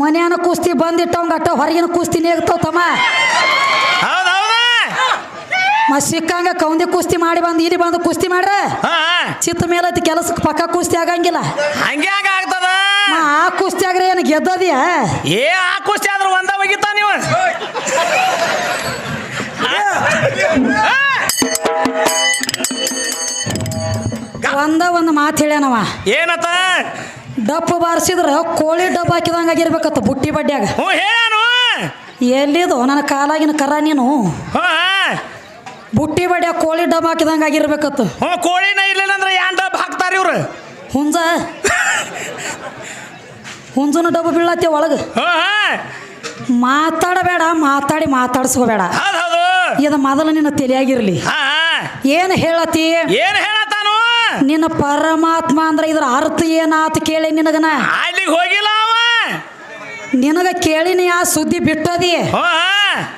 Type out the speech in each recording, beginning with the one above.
ಮನ್ಯಾನ ಕುಸ್ತಿ ಬಂದಿಟ್ಟವಂಗ ಅಟ್ಟ ಹೊರಗಿನ ಕುಸ್ತಿ ನೇಗ್ತಾವ ತಮ್ಮ. ಸಿಕ್ಕಂಗ ಕೌಂದಿ ಕುಸ್ತಿ ಮಾಡಿ ಬಂದು ಇಲ್ಲಿ ಬಂದು ಕುಸ್ತಿ ಮಾಡ್ರ? ಚಿತ್ತ ಮೇಲೆ ಕೆಲಸಕ್ಕೆ ಪಕ್ಕ ಕುಸ್ತಿ ಆಗಂಗಿಲ್ಲ. ಹಂಗೆ ಹಂಗ ಆಗ್ತದ. ಆ ಕುಸ್ತಿ ಆಗ್ರೆ ಏನು ಗೆದ್ದದಿಯ? ಏ ಆ ಕುಸ್ತಿ ಆದ್ರೆ ಒಂದ ಒಗಿತಾ ನೀವು? ಒಂದ ಒಂದು ಮಾತು ಹೇಳ್ಯಾನವ. ಏನತ್ತ? ಡಪ್ಪು ಬಾರಿಸಿದ್ರ ಕೋಳಿ ಡಬ್ಬ ಹಾಕಿದಂಗ ಆಗಿರ್ಬೇಕತ್ತ ಬುಟ್ಟಿ ಬಡ್ಡ್ಯಾಗ ಹ್ಞೂ ಹೇಳಾನು ಎಲ್ಲಿದು? ನನ್ನ ಕಾಲಾಗಿನ ಕರ ನೀನು. ಬುಟ್ಟಿ ಬಡ್ಯಾಗ ಕೋಳಿ ಡಬ್ಬ ಹಾಕಿದಂಗ ಆಗಿರ್ಬೇಕತ್ತ. ಕೋಳಿ ಕೋಳಿನ ಇರ್ಲಿಲ್ಲ ಅಂದ್ರೆ ಯಾನ್ ಡಬ್ಬ ಹಾಕ್ತಾರ ಇವ್ರು? ಹುಂಜ. ಹುಂಜನ ಡಬ್ಬ ಬೀಳತ್ತೆ ಒಳಗೆ. ಮಾತಾಡಬೇಡ ಮಾತಾಡಿ ಮಾತಾಡಿಸ್ಕೋಬೇಡ. ಇದ ಮೊದಲು ನಿನ್ನ ತಲೆಯಾಗಿರ್ಲಿ. ಏನು ಹೇಳತಿ? ಏನು ಹೇಳತ್ತಾನು ನಿನ್ನ ಪರಮಾತ್ಮ ಅಂದ್ರೆ ಇದ್ರ ಅರ್ಥ ಏನಾತ ಕೇಳಿ ನಿನಗನ? ಅಲ್ಲಿಗೆ ಹೋಗಿಲ್ಲ ಅವ. ನಿನಗ ಕೇಳಿನಿ ಆ ಸುದ್ದಿ ಬಿಟ್ಟದಿ?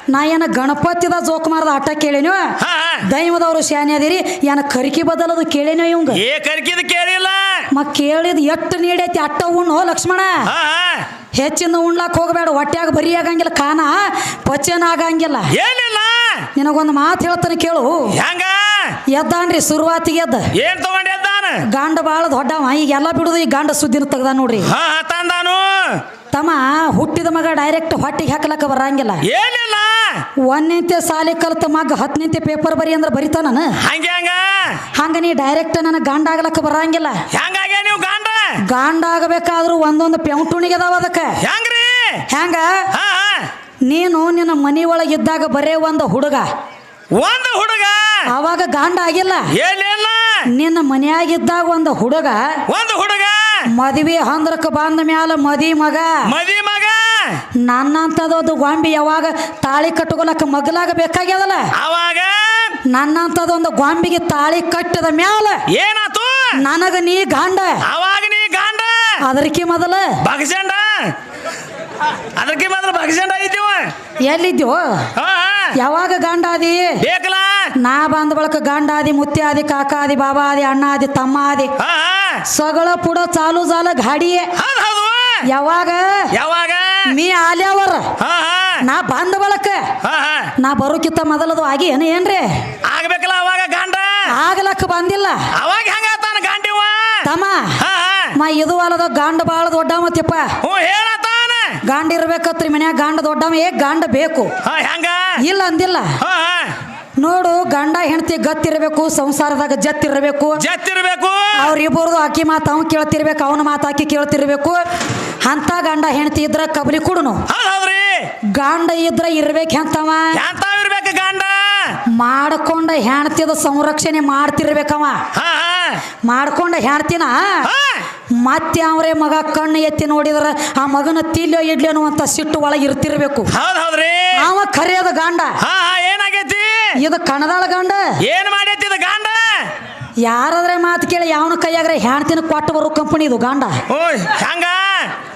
ನಾ ಏನ ಗಣಪತಿದ ಜೋಕುಮಾರದ ಆಟ ಕೇಳಿನೋ? ದೈವದವ್ರು ಶಾನೆ ಅದಿರಿ ಏನ ಕರಿಕಿ ಬದಲದು ಕೇಳಿನೋ ಇವಂಗ? ಏ ಕರ್ಕಿದ್ ಕೇಳಿಲ್ಲ. ಮ ಕೇಳಿದ ಎಷ್ಟು ನೀಡೈತಿ ಅಟ್ಟ ಉಣ್ಣು ಲಕ್ಷ್ಮಣ? ಹೆಚ್ಚಿನ ಹೆಚ್ಚಿಂದ ಉಣ್ಲಾಕ್ ಹೋಗಬೇಡ ಹೊಟ್ಯಾಗ ಬರೀ ಆಗಂಗಿಲ್ಲ ಕಾನ ಪಚನ ಆಗಂಗಿಲ್ಲ. ಏನಿಲ್ಲ. ನಿನಗೊಂದು ಮಾತು ಹೇಳ್ತಾನೆ ಕೇಳು. ಹೆಂಗ? ಎದ್ದಾನ್ರಿ ಶುರುವಾತಿಗೆ ಎದ್ದ. ಏನ್ ಗಂಡ ಬಾಳ ದೊಡ್ಡವ ಈಗ ಎಲ್ಲ ಬಿಡುದು ಈ ಗಂಡ ಸುದ್ದಿನ ತೆಗ್ದ ನೋಡ್ರಿ. ಹಾ ತಂದಾನು. ತಮ್ಮ ಹುಟ್ಟಿದ ಮಗ ಡೈರೆಕ್ಟ್ ಹೊಟ್ಟಿಗೆ ಹಾಕ್ಲಕ್ಕ ಬರಂಗಿಲ್ಲ. ಏನಿಲ್ಲ. ಒಂದನಿಂತೆ ಸಾಲಿ ಕಲ್ತ ಮಗ ಹತ್ತನಿಂತೆ ಪೇಪರ್ ಬರಿ ಅಂದ್ರೆ ಬರಿತಾನ ಹಂಗೆ ಹಂಗ. ಹಂಗ ನೀ ಡೈರೆಕ್ಟ್ ನನ್ನ ಗಂಡ ಆಗ್ಲಕ್ಕ ಬರಂಗಿಲ್ಲ. ಹೆಂಗಾಗೆ ನೀವು ಗಾಂಡ? ಗಂಡ ಆಗಬೇಕಾದ್ರೂ ಒಂದೊಂದು ಪೆಂಟುಣಿಗೆ ಅದಾವ ಅದಕ್ಕೆ. ಹೆಂಗ್ರಿ? ಹೆಂಗ? ಹಾ. ನೀನು ನಿನ್ನ ಮನಿ ಒಳಗಿದ್ದಾಗ ಬರೇ ಒಂದು ಹುಡುಗ. ಒಂದು ಹುಡುಗ? ಅವಾಗ ಗಾಂಡ ಆಗಿಲ್ಲ. ನಿನ್ನ ಮನೆಯಾಗಿದ್ದಾಗ ಒಂದು ಹುಡುಗ ಒಂದು ಹುಡುಗ ಮದುವೆ ಹಂದ್ರಕ್ಕೆ ಬಂದ ಮ್ಯಾಲ ಮದಿ ಮಗ. ಮದಿ ಮಗ. ನನ್ನಂತದೊಂದು ಗೊಂಬಿ ಯಾವಾಗ ತಾಳಿ ಕಟ್ಟುಕೊಲಕ್ಕ ಮಗಲಾಗ ಬೇಕಾಗ್ಯದಲ್ಲ? ಅವಾಗ ನನ್ನಂತದೊಂದು ಗೊಂಬಿಗೆ ತಾಳಿ ಕಟ್ಟಿದ ಮ್ಯಾಲ ಏನಾತು? ನನಗ ನೀ ಗಂಡ. ಅವಾಗ ನೀ ಗಾಂಡ. ಅದಕ್ಕೆ ಮೊದಲ. ಬಗಸಂಡ ಅದಕ್ಕೆ ಮಾತ್ರ ಬಗಸಂಡ ಇದ್ದೀವ. ಎಲ್ಲಿದ್ದೀವ. ಯಾವಾಗ ಗಂಡ ಬೇಕಲ್ಲ ನಾ ಬಂದ ಬಳಕ ಗಂಡ ಆದಿ ಮುತ್ಯ ಆದಿ ಕಾಕ ಆದಿ ಬಾಬಾ ಆದಿ ಅಣ್ಣ ಆದಿ ತಮ್ಮ ಆದಿ. ಸಗಳ ಪುಡ ಚಾಲು ಜಾಲ ಗಾಡಿಯೇ ಯಾವಾಗ? ಯಾವಾಗ? ನೀ ಆಲ್ಯಾವರ ನಾ ಬಂದ ಬಳಕ? ನಾ ಬರೋಕಿತ್ತ ಮೊದಲದು ಆಗಿ ಏನ ಏನ್ರಿ? ಆಗ್ಬೇಕಲ್ಲ ಅವಾಗ ಗಂಡ? ಆಗ್ಲಕ್ಕ ಬಂದಿಲ್ಲ. ಅವಾಗ ಹೆಂಗ ಗಾಂಡಿವ ತಮ್ಮ. ಮಾ ಇದು ಅಲ್ಲದ ಗಂಡ ಬಾಳ ದೊಡ್ಡ ಮತ್ತಪ್ಪ ಗಂಡ ಇರ್ಬೇಕತ್ರಿ ಮನ್ಯಾಗ ಗಂಡ ದೊಡ್ಡವ ಏ ಗಂಡ ಬೇಕು. ಇಲ್ಲ ಅಂದಿಲ್ಲ. ನೋಡು ಗಂಡ ಹೆಂಡತಿ ಗತ್ತಿರ್ಬೇಕು ಸಂಸಾರದಾಗ ಜತ್ತಿರಬೇಕು. ಜತ್ತಿರಬೇಕು. ಅವ್ರಿಬ್ಬರದು ಆಕಿ ಮಾತು ಅವ್ನು ಕೇಳ್ತಿರ್ಬೇಕು ಅವನ ಮಾತು ಆಕಿ ಕೇಳ್ತಿರ್ಬೇಕು. ಅಂತ ಗಂಡ ಹೆಂಡತಿ ಇದ್ರ ಕಬಲಿ ಕುಡುನು. ಗಂಡ ಇದ್ರ ಇರ್ಬೇಕು ಹೆಂತವ ಎಂತಾವ್ ಇರ್ಬೇಕು ಗಂಡ? ಮಾಡ್ಕೊಂಡ ಹೆಣ್ತಿದ ಸಂರಕ್ಷಣೆ ಮಾಡ್ತಿರ್ಬೇಕವ. ಮಾಡ್ಕೊಂಡ ಹೆಣ್ತಿನ? ಮತ್ತೆ ಅವ್ರೆ ಮಗ ಕಣ್ಣು ಎತ್ತಿ ನೋಡಿದ್ರ ಆ ಮಗನ ತಿಲ್ಲೋ ಇಡ್ಲಿ ಅಂತ ಸಿಟ್ಟು ಒಳಗೆ ಇರ್ತಿರ್ಬೇಕು. ಅವ ಕರೆಯೋದು ಗಂಡ. ಏನಾಗೈತಿ? ಇದು ಕಣದಾಳ ಗಂಡ. ಏನ್ ಮಾಡೈತಿ ಇದು ಗಾಂಡ? ಯಾರಾದ್ರೆ ಮಾತು ಕೇಳಿ ಯಾವನ ಕೈಯಾಗ್ರೆ ಹೆಣ್ತಿನ ಕೊಟ್ಟು ಬರೋ ಕಂಪನಿ ಇದು ಗಂಡ. ಓಯ್ ಹೆಂಗ?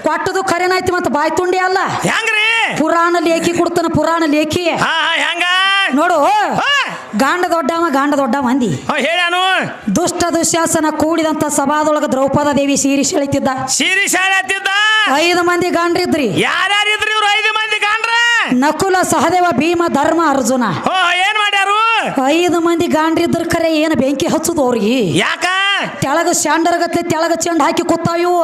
ಕೊಟ್ಟದು ಕರೆನಾಯ್ತಿ ಮತ್ತೆ ಬಾಯಿ ತುಂಡಿ ಅಲ್ಲ. ಹೆಂಗ್ರಿ? ಪುರಾಣ ಲೇಖಿ ಕೊಡ್ತಾನ ಪುರಾಣ ಲೇಖಿ. ಹಾ ಹಾ ಹೆಂಗ? ನೋಡು ಹಾ ಗಾಂಡ ದೊಡ್ಡವ ಗಾಂಡ ದೊಡ್ಡ ಮಂದಿ ಹಾ, ಹೇಳ್ಯಾನು ದುಷ್ಟ ದುಶಾಸನ ಕೂಡಿದಂತ ಸಭಾದೊಳಗ ದ್ರೌಪದ ದೇವಿ ಸೀರಿ ಸೆಳಿತಿದ್ದ. ಸೀರಿ ಶಾಲೆ ಹತ್ತಿದ್ದ ಐದು ಮಂದಿ ಗಾಂಡ್ರಿದ್ರಿ. ಯಾರ್ಯಾರಿದ್ರಿ ಇವ್ರು ಐದು ಮಂದಿ ಗಾಂಡ್ರ? ನಕುಲ ಸಹದೇವ ಭೀಮ ಧರ್ಮ ಅರ್ಜುನ. ಓ ಏನ್ ಐದು ಮಂದಿ ಗಾಂಡ್ರಿದ್ರ ಕರೆ ಏನು ಬೆಂಕಿ ಹಚ್ಚುದು ಅವ್ರಿಗೆ? ಯಾಕ? ತೆಳಗ ಶಾಂಡರಗತ್ಲೆ ತೆಳಗ ಚೆಂಡ್ ಹಾಕಿ ಕೂತಾವ ಇವು.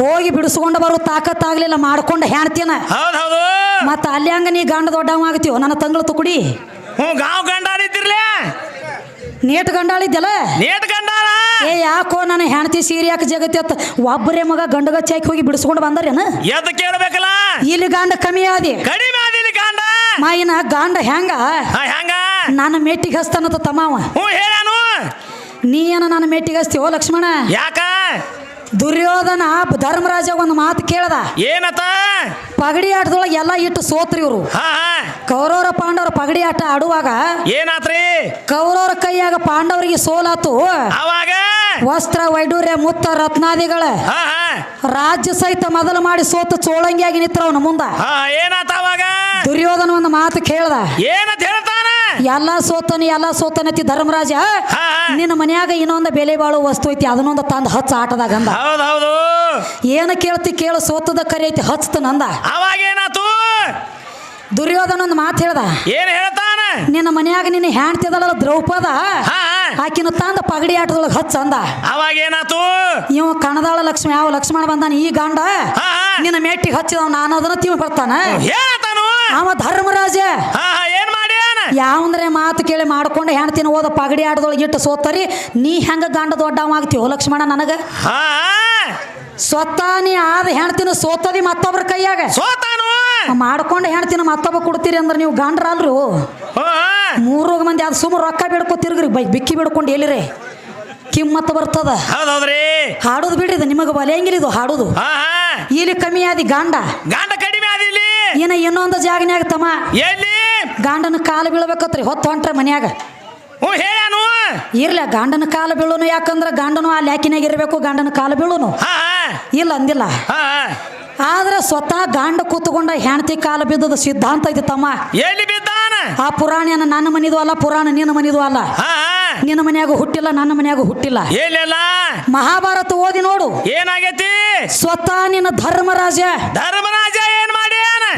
ಹೋಗಿ ಬಿಡಿಸ್ಕೊಂಡು ಬರೋ ತಾಕತ್ತಾಗ್ಲಿಲ್ಲ ಮಾಡ್ಕೊಂಡು ಹೆಣ್ತಿನ. ಮತ್ತ ಅಲ್ಲಿ ಹಂಗ ನೀ ಗಂಡ ದೊಡ್ಡವ ಆಗತಿವ ನನ್ನ ತಂಗಳು ತುಕುಡಿ ಹ್ಞೂ ಗಾಂವ್ ಗಂಡಾರಿದ್ದಿರ್ಲೆ ನೇಟ್ ಗಂಡಾಳಿದ್ದಲ್ಲ ನೇಟ್ ಗಂಡಾರ ಏ ಯಾಕೋ ನನ್ನ ಹೆಣತಿ ಸೀರೆ ಯಾಕೆ ಜಗತ್ತಿ ಅತ್ತ ಒಬ್ಬರೇ ಮಗ ಗಂಡಗಚ್ಚಿ ಹಾಕಿ ಹೋಗಿ ಬಿಡಿಸ್ಕೊಂಡು ಬಂದರೇನ? ಎದಕ್ಕೆ ಕೇಳ್ಬೇಕಲ್ಲ? ಇಲ್ಲಿ ಗಂಡ ಕಮ್ಮಿ ಆದಿ. ಕಡಿಮೆ ಆದಿಲ್ಲ ಗಾಂಡ. ಮಾಯಿನ ಗಂಡ ಹೆಂಗ? ಹೆಂಗ? ನನ್ನ ಮೇಟಿಗೆ ಹಸ್ತಾನತ್ತ ತಮಾವ. ಹ್ಞೂ ಹೇಳಾನು. ನೀ ಏನ ನನ್ನ ಮೇಟಿಗೆ ಹಸ್ತೀವೋ ಲಕ್ಷ್ಮಣ. ಯಾಕ? ದುರ್ಯೋಧನ ಧರ್ಮರಾಜ ಒಂದು ಮಾತು ಕೇಳದ. ಏನತ? ಪಗಡಿ ಆಟದೊಳಗೆ ಎಲ್ಲ ಇಟ್ಟು ಸೋತ್ರಿ ಇವರು. ಕೌರವರ ಪಾಂಡವರ ಪಗಡಿ ಆಟ ಆಡುವಾಗ ಏನಾತ್ರಿ? ಕೌರವರ ಕೈಯಾಗ ಪಾಂಡವರಿಗೆ ಸೋಲಾತು. ಅವಾಗ? ವಸ್ತ್ರ ವೈಡೂರ್ಯ ಮುತ್ತ ರತ್ನಾದಿಗಳ. ರಾಜ್ಯ ಸಹಿತ ಮೊದಲು ಮಾಡಿ ಸೋತು ಚೋಳಂಗಿಯಾಗಿ ನಿಂತ್ರವನ ಮುಂದ. ಹಾ ಏನಾತ ಅವಾಗ? ದುರ್ಯೋಧನ ಒಂದು ಮಾತು ಕೇಳ್ದ. ಏನಂತ ಹೇಳ್ತಾನ ಎಲ್ಲ ಸೋತನ ಎಲ್ಲ ಸೋತನತಿ ಧರ್ಮರಾಜ. ಹಾ ಹಾ. ನಿನ್ನ ಮನ್ಯಾಗ ಇನ್ನೊಂದು ಬೆಲೆ ಬಾಳು ವಸ್ತು ಐತಿ ಅದನ್ನೊಂದು ತಂದು ಹಚ್ಚ ಆಟದಾಗ ಅಂದ. ಏನು ಕೇಳ್ತಿ ಕೇಳ ಸೋತದ ಕರಿ ಐತಿ ಹಚ್ತ ನಂದ. ಅವಾಗ ಏನಾತು? ದುರ್ಯೋಧನ ಒಂದು ಮಾತು ಹೇಳ್ದ. ಏನು ಹೇಳ್ತಾನ? ನಿನ್ನ ಮನ್ಯಾಗ ನಿನ್ನ ಹೆಣ್ತಿದಲ್ಲ ದ್ರೌಪದ. ಆಕಿನ ತಂದ ಪಗಡಿ ಆಟದೊಳಗೆ ಹಚ್ಚ ಅಂದ. ಅವಾಗ ಏನಾತು? ಇವ ಕಣದಾಳ ಲಕ್ಷ್ಮಿ ಯಾವ ಲಕ್ಷ್ಮಣ ಬಂದಾನ ಈ ಗಂಡ? ನಿನ್ನ ಮೆಟ್ಟಿಗೆ ಹಚ್ಚಿದವ ನಾನು ಅದನ್ನ ತಿವ್ ಬರ್ತಾನ. ಅವ ಧರ್ಮರಾಜ. ಯಾವಂದ್ರೆ ಮಾತು ಕೇಳಿ ಮಾಡ್ಕೊಂಡು ಹೆಣ್ತಿನ ಓದ ಪಗಡಿ ಆಡದೊಳಗೆ ಇಟ್ಟು ಸೋತರಿ ನೀ ಹೆಂಗ ಗಂಡ ದೊಡ್ಡವ ಆಗ್ತೀವೋ ಲಕ್ಷ್ಮಣ ನನಗ? ಸ್ವತಃ ನೀ ಆದ ಹೆಣ್ತಿನ ಸೋತದಿ ಮತ್ತೊಬ್ರ ಕೈಯಾಗ. ಸೋತಾನು. ಮಾಡ್ಕೊಂಡು ಹೆಣ್ತಿನ ಮತ್ತೊಬ್ಬ ಕೊಡ್ತೀರಿ ಅಂದ್ರೆ ನೀವು ಗಂಡ್ರಲ್ರು. ಮೂರು ಮಂದಿ ಅದು ಸುಮ್ಮ ರೊಕ್ಕ ಬಿಡ್ಕೊ ತಿರ್ಗ್ರಿ ಬೈ ಬಿಕ್ಕಿ ಬಿಡ್ಕೊಂಡು ಎಲ್ಲಿರಿ? ಕಿಮ್ಮತ್ತ ಬರ್ತದ. ಹಾಡೋದು ಬಿಡ್ರಿ ಇದು ನಿಮಗೆ ಬಲೆಯಂಗಿಲ್ಲ ಇದು ಹಾಡೋದು. ಇಲ್ಲಿ ಕಮ್ಮಿ ಆದಿ ಗಂಡ. ಗಂಡ ಕಡಿಮೆ ಆದಿಲ್ಲಿ ಏನ ಇನ್ನೊಂದು ಜಾಗನ್ಯಾಗ ತಮ್ಮ ಎಲ್ಲಿ? ಗಂಡನ ಕಾಲು ಬೀಳ್ಬೇಕತ್ರಿ ಹೊತ್ತು ಹೊಂಟ್ರ ಮನ್ಯಾಗ. ಹ್ಞೂ ಇರ್ಲ ಗಂಡನ ಕಾಲು ಬೀಳುನು ಯಾಕಂದ್ರೆ ಗಂಡನು ಆ ಲ್ಯಾಕಿನಾಗ ಇರಬೇಕು ಗಂಡನ ಕಾಲು ಬೀಳುನು. ಇಲ್ಲ ಅಂದಿಲ್ಲ. ಆದ್ರೆ ಸ್ವತಃ ಗಂಡ ಕೂತ್ಕೊಂಡ ಹೆಂಡತಿ ಕಾಲ ಬಿದ್ದದ ಸಿದ್ಧಾಂತ ಐತಿ ತಮ್ಮ. ಎಲ್ಲಿ ಬಿದ್ದಾನ? ಆ ಪುರಾಣ ನನ್ನ ಮನಿದು ಅಲ್ಲ ಪುರಾಣ ನಿನ್ನ ಮನಿದು ಅಲ್ಲ. ನಿನ್ನ ಮನ್ಯಾಗ ಹುಟ್ಟಿಲ್ಲ ನನ್ನ ಮನ್ಯಾಗ ಹುಟ್ಟಿಲ್ಲ. ಏನಿಲ್ಲ ಮಹಾಭಾರತ ಓದಿ ನೋಡು. ಏನಾಗೈತಿ? ಸ್ವತಃ ನಿನ್ನ ಧರ್ಮರಾಜ ಧರ್ಮರಾಜ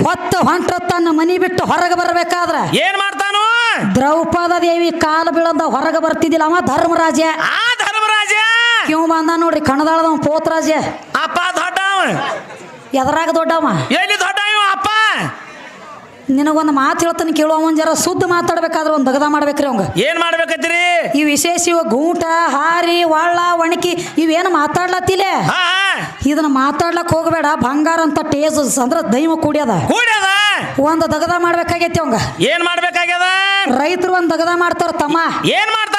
ಹೊತ್ತ ಹೊಂಟ್ರ ತನ್ನ ಮನಿ ಬಿಟ್ಟು ಹೊರಗೆ ಬರಬೇಕಾದ್ರೆ ಏನ್ ಮಾಡ್ತಾನು? ದ್ರೌಪದ ದೇವಿ ಕಾಲು ಬೀಳದ ಹೊರಗೆ ಬರ್ತಿದ್ದಿಲ್ಲ ಅವ ಧರ್ಮರಾಜ. ಆ ಧರ್ಮರಾಜ? ಇವ್ ಬಂದ ನೋಡ್ರಿ ಕಣದಾಳದವ ಪೋತ್ರಾಜ. ಅಪ್ಪ ದೊಡ್ಡವ. ಎದರಾಗ ದೊಡ್ಡವ? ಎಲ್ಲಿ ನಿನಗೊಂದು ಮಾತು ಹೇಳ್ತಾನೆ ಕೇಳುವ ಅವನ್ ಜರ ಸುದ್ದ ಮಾತಾಡ್ಬೇಕಾದ್ರೆ ಒಂದು ದಗದ ಮಾಡ್ಬೇಕ್ರಿ ಅವಂಗ. ಏನ್ ಮಾಡ್ಬೇಕತ್ತೀರಿ? ಈ ವಿಶೇಷ ಇವ ಗೂಟ ಹಾರಿ ಒಳ್ಳ ಒಣಕಿ ಇವೇನು ಮಾತಾಡ್ಲತ್ತಿಲ್ಲ? ಹಾ ಇದನ್ನ ಮಾತಾಡ್ಲಕ್ ಹೋಗಬೇಡ ಬಂಗಾರ ಅಂತ ಟೇಸ್ ಅಂದ್ರ ದೈವ ಕೂಡ್ಯದ ಕೂಡ್ಯದ? ಒಂದು ದಗದ ಮಾಡ್ಬೇಕಾಗೈತಿ ಅವಂಗ. ಏನ್ ಮಾಡ್ಬೇಕಾಗ್ಯದ? ರೈತರು ಒಂದು ದಗದ ಮಾಡ್ತಾರ ತಮ್ಮ. ಏನ್ ಮಾಡ್ತಾರ?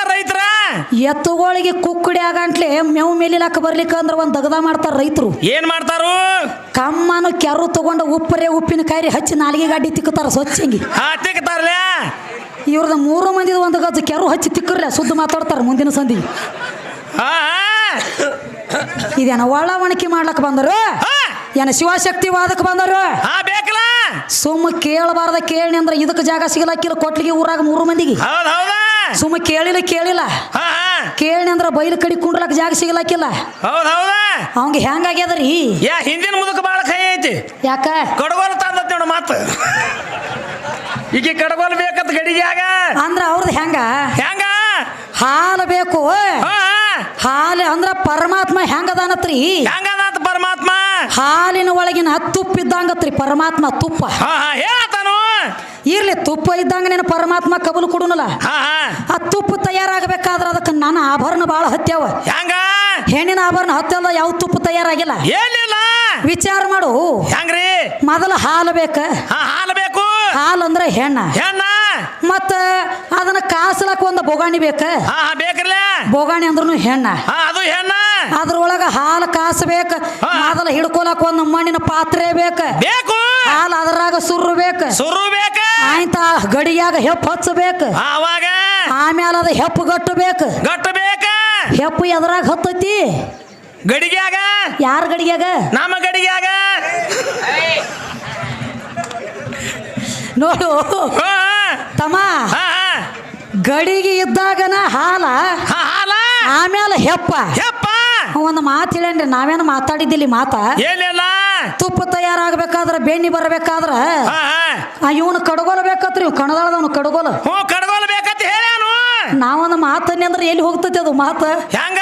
ಎತ್ತುಗಳಿಗೆ ಕುಕ್ಕುಡಿ ಆಗಂಟ್ಲೆ ಮೇವು ಮೇಲಿಲಾಕ ಬರ್ಲಿಕ್ಕ ಅಂದ್ರೆ ಒಂದು ದಗದ ಮಾಡ್ತಾರ ರೈತರು. ಏನ್ ಮಾಡ್ತಾರು? ಕಮ್ಮನು ಕೆರು ತಗೊಂಡು ಉಪ್ಪರೆ ಉಪ್ಪಿನ ಕಾಯಿ ಹಚ್ಚಿ ನಾಲಿಗೆ ಗಾಡಿ ತಿಕ್ಕತಾರ ಸ್ವಚ್ಛಂಗಿ ಹಾ ತಿಕ್ತಾರಲ್ಲ ಇವ್ರದ ಮೂರು ಮಂದಿದ ಒಂದು ಗಜ್ಜ ಕೆರು ಹಚ್ಚಿ ತಿಕ್ಕರ್ಲ ಸುದ್ದು ಮಾತಾಡ್ತಾರ ಮುಂದಿನ ಸಂಧಿ. ಇದೇನ ಒಳ ಒಣಕಿ ಮಾಡ್ಲಕ್ ಬಂದರು? ಏನ ಶಿವಶಕ್ತಿ ವಾದಕ್ಕೆ ಬಂದರು? ಸುಮ್ಮ ಕೇಳಬಾರ್ದ ಕೇಳಿ ಅಂದ್ರೆ ಇದಕ್ಕೆ ಜಾಗ ಸಿಗಲಕ್ಕಿಲ್ಲ ಕೊಟ್ಲಿಗೆ ಊರಾಗ ಮೂರು ಮಂದಿಗೆ. ಸುಮ್ಮ ಕೇಳಿಲ್ಲ ಕೇಳಿಲ್ಲ. ಕೇಳಿ ಅಂದ್ರ ಬೈಲ್ ಕಡಿ ಕುಂಡ್ಲಕ್ ಜಾಗ ಸಿಗಲಕ್ಕಿಲ್ಲ ಹೌದ್ ಹೌದಾ? ಅವಂಗ ಹೆಂಗಾಗ್ಯದರಿ ಯಾ ಹಿಂದಿನ ಮುದಕ ಬಾಳ ಕೈ ಐತಿ. ಯಾಕ? ಕಡಗೋಲ್ ತಂದತ್ ನೋಡ ಮಾತು. ಈಗ ಕಡಗೋಲ್ ಬೇಕಂತ ಗಡಿಗ್ಯಾಗ ಅಂದ್ರ ಅವ್ರದ್ದು ಹೆಂಗ? ಹೆಂಗ? ಹಾಲು ಬೇಕು ಹಾಲು ಅಂದ್ರ ಪರಮಾತ್ಮ ಹೆಂಗದಾನತ್ರಿ ಹೆಂಗದಾತ ಪರಮಾತ್ಮ? ಹಾಲಿನ ಒಳಗಿನ ತುಪ್ಪ ಇದ್ದಂಗತ್ರಿ ಪರಮಾತ್ಮ ತುಪ್ಪ. ಹೇಳತಾನು ಇರ್ಲಿ ತುಪ್ಪ ಇದ್ದಂಗ ನೀನು ಪರಮಾತ್ಮ ಕಬಲು ಕೊಡುನಲ್ಲ? ಆ ತುಪ್ಪ ತಯಾರಾಗಬೇಕಾದ್ರೆ ಅದಕ್ಕೆ ನನ್ನ ಆಭರಣ ಬಹಳ ಹತ್ಯಾವ. ಹೆಂಗ? ಹೆಣ್ಣಿನ ಆಭರಣ ಹತ್ತಲ್ಲ ಯಾವ ತುಪ್ಪ ತಯಾರಾಗಿಲ್ಲ. ಏನಿಲ್ಲ. ವಿಚಾರ ಮಾಡು. ಹೆಂಗ್ರಿ? ಮೊದಲ ಹಾಲು ಬೇಕ. ಹಾಲು ಬೇಕು. ಹಾಲು ಅಂದ್ರೆ ಹೆಣ್ಣ. ಹೆಣ್ಣ. ಮತ್ತ ಅದನ್ನ ಕಾಸಲಕ್ಕ ಒಂದು ಬೋಗಾಣಿ ಬೇಕ. ಬೇಕ್ರಲ್ಲ ಬೊಗಾಣಿ ಅಂದ್ರೂ ಹೆಣ್ಣ. ಅದು ಹೆಣ್ಣ. ಅದ್ರೊಳಗ ಹಾಲು ಕಾಸಬೇಕ ಅದನ್ನ ಮೊದಲ ಹಿಡ್ಕೊಳಕ್ ಒಂದು ಮಣ್ಣಿನ ಪಾತ್ರೆ ಬೇಕ. ಬೇಕು. ಹಾಲು ಅದ್ರಾಗ ಸುರ್ರು ಬೇಕ. ಸುರು ಬೇಕ. ಆಯ್ತ ಗಡಿಯಾಗ ಹೆಪ್ಪು ಹಚ್ಚಬೇಕು ಆವಾಗ ಅವಾಗ. ಆಮೇಲೆ ಅದ ಹೆಪ್ಪು ಗಟ್ಟು ಬೇಕು. ಗಟ್ಟು ಬೇಕ. ಹೆಪ್ಪು ಎದ್ರಾಗ ಹತ್ತೈತಿ. ಗಡಿಗ್ಯಾಗ. ಯಾರ ಗಡಿಗ್ಯಾಗ? ನಮ್ಮ ಗಡಿಗ್ಯಾಗ. ನೋಡು. ತಮ್ಮ ಗಡಿಗೆ ಇದ್ದಾಗನ ಹಾಲ ಹಾಲ. ಆಮೇಲೆ ಹೆಪ್ಪ. ಯಪ್ಪ ಒಂದು ಮಾತು ಹೇಳೇನ್ರಿ ನಾವೇನು ಮಾತಾಡಿದ್ದಿಲ್ಲ ಈ ಮಾತ? ಏನಿಲ್ಲ? ತುಪ್ಪ ತಯಾರಾಗಬೇಕಾದ್ರ ಬೆಣ್ಣಿ ಬರಬೇಕಾದ್ರ? ಇವನು ಕಡಗೋಲ ಬೇಕತ್ರಿ ಇವ್ ಕಣದಾಳದವನು ಕಡಗೋಲ. ಹ್ಞೂ ಕಡ್ಗೋಲ್ ಬೇಕಂತ ಹೇಳ್ಯಾನು ನಾವೊಂದು ಮಾತು ಅಂದ್ರೆ ಎಲ್ಲಿ ಹೋಗ್ತೈತಿ ಅದು ಮಾತ? ಹೆಂಗ?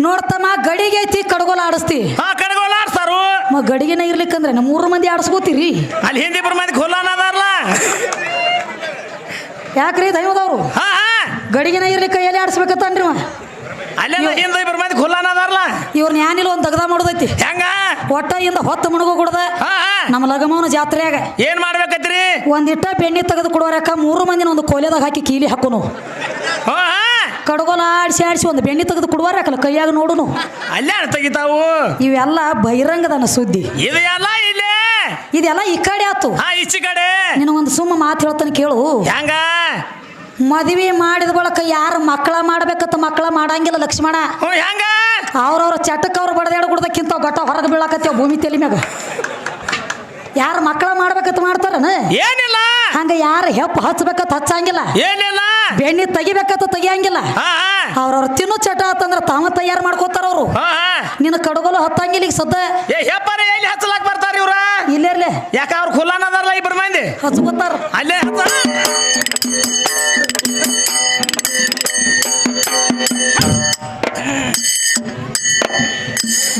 ನೋಡ್ತಮ್ಮ ಗಡಿಗೆ ಐತಿ ಕಡಗೋಲ ಆಡಿಸ್ತಿ. ಹಾ ಕಡಗೋಲ್ ಆಡ್ಸಾರು. ಮ ಗಡಿಗೆನ ಇರ್ಲಿಕ್ಕಂದ್ರೆ ನಮ್ಮ ಮೂರು ಮಂದಿ ಆಡಿಸ್ಕೋತೀರಿ. ಅಲ್ಲಿ ಹಿಂದಿ ಬರ ಮಂದಿ ಖುಲ್ಲಾನ ಅದಾರಲ್ಲ ಯಾಕ್ರಿ ದೈವದವ್ರು? ಹಾ ಹಾ. ಗಡಿಗೆನ ಇರ್ಲಿಕ್ಕ ಎಲ್ಲಿ ಆಡಿಸ್ಬೇಕತ್ತನ್ರಿ ಇವ ಅಲ್ಲೆಲ್ಲ ಹಿಂದಿ ಇಬ್ಬರು ಮಂದಿ ಖುಲ್ಲಾನ ಅದಾರಲ್ಲ ಇವ್ರನ್ನ ಏನಿಲ್ಲ ಒಂದು ತಗದ ಮಾಡೋದೈತಿ. ಹೆಂಗ? ಒಟ್ಟ ಇಂದ ಹೊತ್ತು ಮುಣಗು ಕೊಡದ. ನಮ್ಮ ಲಗಮವನ ಜಾತ್ರೆಯಾಗ. ಏನ್ ಮಾಡ್ಬೇಕತ್ರಿ? ಒಂದಿಟ್ಟ ಬೆಣ್ಣೆ ತೆಗೆದು ಕೊಡೋರಕ್ಕ ಮೂರು ಮಂದಿನ ಒಂದು ಕೋಲೆದಾಗ ಹಾಕಿ ಕೀಲಿ ಹಾಕೋನು. ಕಡಗೋಲ ಆಡಿಸಿ ಆಡಿಸಿ ಒಂದು ಬೆಣ್ಣೆ ತೆಗೆದು ಕೊಡುವಾರಕ್ಕಲ್ಲ ಕೈಯಾಗ ನೋಡುನು. ಅಲ್ಲೇ ತೆಗಿತಾವು? ಇವೆಲ್ಲ ಬಹಿರಂಗದನ ಸುದ್ದಿ. ಇದೆಲ್ಲ ಇಲ್ಲೇ? ಇದೆಲ್ಲ ಈ ಕಡೆ ಆತು. ಈಚೆ ಕಡೆ. ನಿನಗೊಂದು ಸುಮ್ಮ ಮಾತು ಹೇಳ್ತಾನೆ ಕೇಳು. ಹೆಂಗ? ಮದುವೆ ಮಾಡಿದ ಬಳಕ ಯಾರು ಮಕ್ಕಳ ಮಾಡ್ಬೇಕತ್ತ ಮಕ್ಕಳ ಮಾಡಂಗಿಲ್ಲ ಲಕ್ಷ್ಮಣ. ಅವ್ರವ್ರ ಚಟಕ್ಕೆ ಅವ್ರು ಬಡದಾಡ ಕುಡ್ದಕ್ಕಿಂತ ಗಟ್ಟ ಹೊರಗೆ ಬೀಳಾಕತ್ಯಾವ ಭೂಮಿ ತಲೆ ಮ್ಯಾಗ. ಯಾರು ಮಕ್ಕಳ ಮಾಡ್ಬೇಕಂತ ಮಾಡ್ತಾರನ? ಏನಿಲ್ಲ. ಹಂಗ ಯಾರು ಹೆಪ್ಪ ಹಚ್ಬೇಕತ್ತ ಹಚ್ಚಂಗಿಲ್ಲ. ಏನಿಲ್ಲ. ಬೆಣ್ಣೆ ತೆಗಿಬೇಕಂತ ತೆಗಿಯಂಗಿಲ್ಲ. ಅವ್ರವ್ರ ತಿನ್ನು ಚಟ ಅಂತಂದ್ರ ತಾವ ತಯಾರು ಮಾಡ್ಕೋತಾರ ಅವರು. ನಿನ್ನ ಕಡಗೋಲು ಹತ್ತಂಗಿಲ್ಲ ಈಗ ಸದ್ದ. ಎಲ್ಲಿ ಹಚ್ಚಲಾಕ್ ಬರ್ತಾರ ಇವ್ರ? ಇಲ್ಲೇರ್ಲೆ ಯಾಕ ಅವ್ರ ಖುಲ್ಲಾನ ಅದಾರಲ್ಲ ಇಬ್ರು ಮಂದಿ? ಹಚ್ಕೋತಾರ ಅಲ್ಲೇ ಹಚ್ಚ.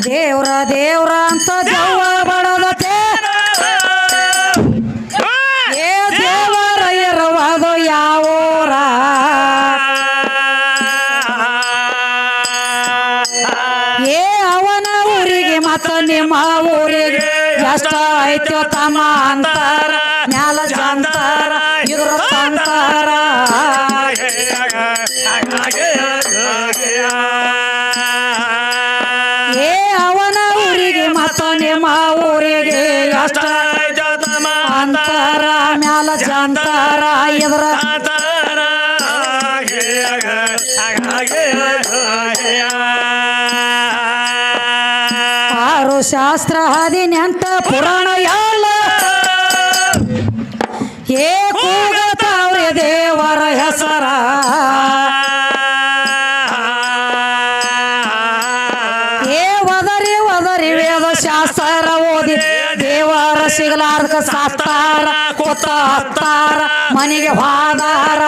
ದೇವ್ರ ದೇವ್ರ ಅಂತ ಜವ್ವ ಬಡದತೆ. ಏ ದೇವರ ಎರವಾದು ಯಾವೂರ. ಏ ಅವನ ಊರಿಗೆ ಮತ್ತ ನಿಮ್ಮ ಊರಿಗೆ ಎಷ್ಟ ಐತ್ಯ ತಮ್ಮ ಅಂತಾರ ಮ್ಯಾಲ ಜಂತಾರ ಆರು ಶಾಸ್ತ್ರ ಹದಿನೆಂಟ ಪುರಾಣ ಎಲ್ಲ ಸಾಸ್ತಾರ ಕೊತ್ತ ಹತ್ತಾರ ಮನೆಗೆ ಹಾದಾರ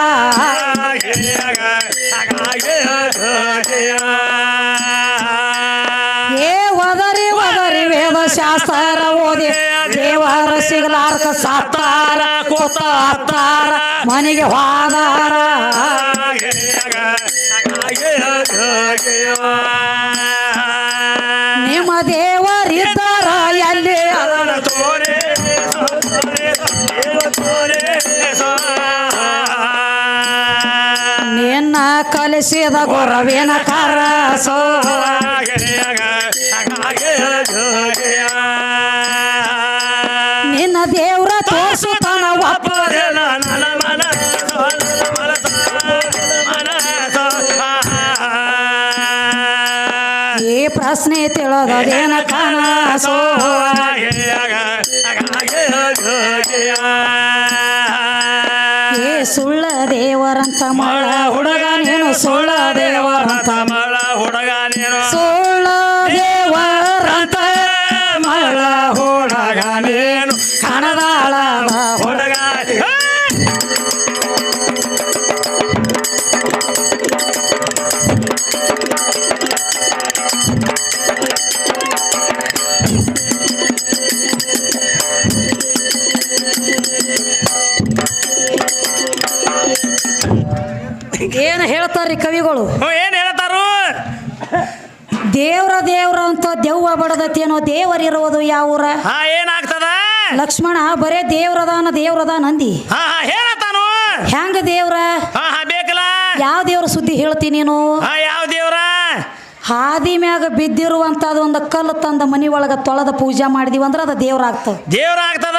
ಏ ಒದರಿ ಒದರಿ ವೇದ ಶಾಸ್ತ್ರ ಓದಿ, ದೇವರ ಸಿಗಲಾರ್ಕ ಸಾಸ್ತಾರ ಕೊತ್ತ ಹತ್ತಾರ ಮನೆಗೆ ಹೋದಾರ ಕಲಿಸಿದ ಗುರವಿನ ಕರಸೋ ನಿನ್ನ ದೇವ್ರ ತೋರ್ಸುತ್ತಾನ ಒಪ್ಪ ಈ ಪ್ರಶ್ನೆ ತಿಳಿದದೇನ ಕನಸೋ ಈ ಸುಳ್ಳ ದೇವರಂತ ಮಳ ಹುಡುಗ ನೀನು ಹೇಳ್ತಾರ್ರಿ ಕವಿಗಳು. ಏನ್ ಹೇಳ್ತಾರು? ದೇವ್ರ ದೇವ್ರ ಅಂತ ದೆವ್ವ ಬಡದತ್ತೇನೋ ದೇವರಿರುವುದು ಯಾವೂರ? ಏನಾಗ್ತದ? ಲಕ್ಷ್ಮಣ ಬರೇ ದೇವ್ರದ ದೇವ್ರದಾನ ಅಂದಿ. ಹೇಳತಾನು ಹೆಂಗ ದೇವ್ರ? ಬೇಕಲ್ಲ. ಯಾವ ದೇವ್ರ ಸುದ್ದಿ ಹೇಳ್ತಿ ನೀನು? ಯಾವ ದೇವ್ರ? ಹಾದಿ ಮ್ಯಾಗ ಬಿದ್ದಿರುವಂತದ ಒಂದು ಕಲ್ಲು ತಂದ ಮನಿ ಒಳಗ ತೊಳೆದ ಪೂಜೆ ಮಾಡಿದೀವಿ ಅಂದ್ರೆ ಅದು ದೇವ್ರ ಆಗ್ತದ. ದೇವ್ರ ಆಗ್ತದ?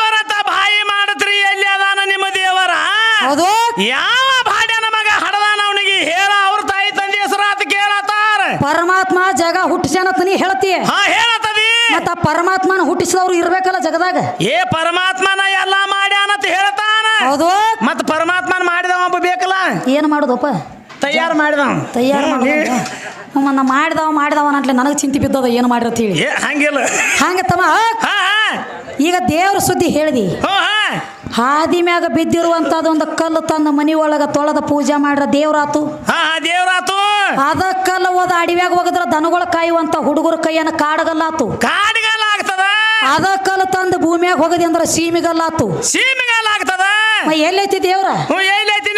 ಹೌದು ಯಾವ ಭಾಡ್ಯನ ಮಗ ಹಡದಾನ ಅವನಿಗೆ? ಹೇಳ ಅವ್ರ ತಾಯಿ ತಂದೆ ಹೆಸರಾತ ಕೇಳತ್ತಾರ. ಪರಮಾತ್ಮ ಜಗ ಹುಟ್ಟಿಸ್ಯಾನತ ನೀ ಹೇಳ್ತಿ ಹಾ ಹೇಳತ್ತದಿ. ಮತ್ತ ಆ ಪರಮಾತ್ಮನ ಹುಟ್ಟಿಸಿದವ್ರು ಇರ್ಬೇಕಲ್ಲ ಜಗದಾಗ? ಏ ಪರಮಾತ್ಮನ ಎಲ್ಲ ಮಾಡ್ಯಾನಂತ ಹೇಳ್ತಾನ. ಹೌದು. ಮತ್ ಪರಮಾತ್ಮನ ಮಾಡಿದವ ಒಬ್ಬ ಬೇಕಲ್ಲ? ಏನ್ ಮಾಡುದಪ್ಪ? ತಯಾರು ಮಾಡಿದವ. ತಯಾರು ಮಾಡೋದು ನಮ್ಮನ್ನ ಮಾಡಿದವ ಮಾಡಿದವ ಅಂಟ್ಲೆ ನನಗೆ ಚಿಂತೆ ಬಿದ್ದದ ಏನು ಮಾಡಿರತ್ ಹೇಳಿ. ಏ ಹಂಗಿಲ್ಲ. ಹಂಗ ತಮ್ಮ ಹಾ ಹಾ. ಈಗ ದೇವ್ರ ಸುದ್ದಿ ಹೇಳಿದಿ. ಹೋ ಹಾ. ಹಾದಿ ಮ್ಯಾಗ ಬಿದ್ದಿರುವಂತದ ಒಂದು ಕಲ್ಲು ತನ್ನ ಮನಿ ಒಳಗ ತೊಳೆದ ಪೂಜೆ ಮಾಡ್ರ ದೇವ್ರಾತು. ದೇವ್ರಾತು. ಅದ ಕಲ್ಲು ಹೋದ ಅಡಿವ್ಯಾಗ ಹೋಗದ್ರ ದನಗಳ ಕಾಯುವಂತ ಹುಡುಗರ ಕೈಯನ್ನ ಕಾಡಗಲ್ಲಾತು. ಅದ ಆಗ್ತದ ಕಲ್ಲು ತಂದು ಭೂಮಿಯಾಗ ಹೋಗದಿ ಅಂದ್ರ ಸೀಮಿಗಲ್ಲಾತು. ಸೀಮಿಗಲ್ಲಾಗ್ತದ. ಆಗ್ತದ ದೇವ್ರ ಎಲ್ಲೈತಿ ದೇವ್ರ? ಹ್ಞೂ ಎಲ್ಲೈತಿ